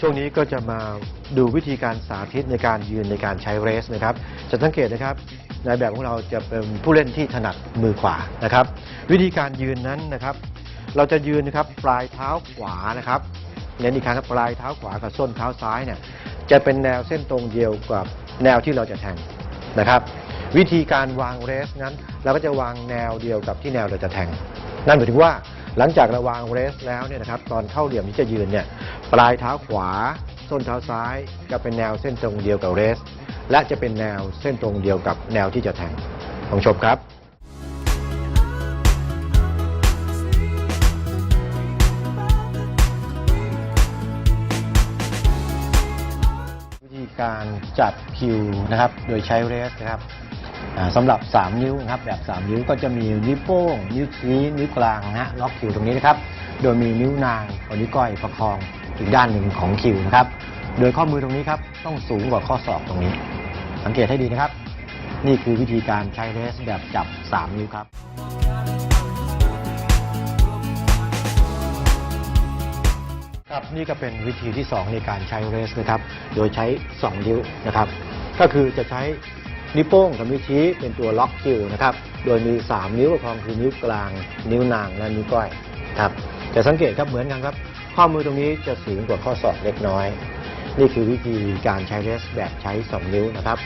ช่วงนี้ก็จะมาดูวิธีการสาธิตในการยืนในการใช้เรสนะครับ จะสังเกตนะครับในแบบของเราจะเป็นผู้เล่นที่ถนัดมือขวานะครับ วิธีการยืนนั้นนะครับ เราจะยืนนะครับปลายเท้าขวานะครับเน้นอีกครั้งครับปลายเท้าขวากับส้นเท้าซ้ายเนี่ยจะเป็นแนวเส้นตรงเดียวกับแนวที่เราจะแทงนะครับ วิธีการวางเรสนั้น เราก็จะวางแนวเดียวกับที่แนวเราจะแทง นั่นหมายถึงว่า หลังจากราวางเรสแล้วเนี่ยนะครับตอนเข้าเหลี่ยมที่จะยืนเนี่ยปลายเท้าขวา ส้นเท้าซ้ายจะเป็นแนวเส้นตรงเดียวกับเรส และจะเป็นแนวเส้นตรงเดียวกับแนวที่จะแทงลองชมครับวิธีการจับคิวนะครับ โดยใช้เรสนะครับ สำหรับ 3 นิ้วนะครับแบบ 3 นิ้วก็จะมีนิ้วโป้ง นิ้วชี้นิ้วกลางนะฮะล็อกคิวตรงนี้นะครับโดยมีนิ้วนางกับนิ้วก้อยประคองอีกด้านหนึ่งของคิวนะครับโดยข้อมือตรงนี้ครับต้องสูงกว่าข้อศอกตรงนี้ สังเกตให้ดีนะครับ นี่คือวิธีการใช้เรสแบบจับ 3 นิ้วครับครับนี่ก็เป็นวิธีที่ 2 ในการใช้เรสนะครับ โดยใช้ 2 นิ้วนะครับ ก็คือจะใช้ นิ้วโป้งกับนิ้วชี้เป็นตัวล็อกคิวนะครับ โดยมี 3 นิ้วประคองคือนิ้วกลาง นิ้วนางและนิ้วก้อยครับจะสังเกตครับเหมือนกันครับ ข้อมือตรงนี้จะสูงกว่าข้อศอกเล็กน้อย นี่คือวิธีการใช้เรสแบบใช้ 2 นิ้วนะครับ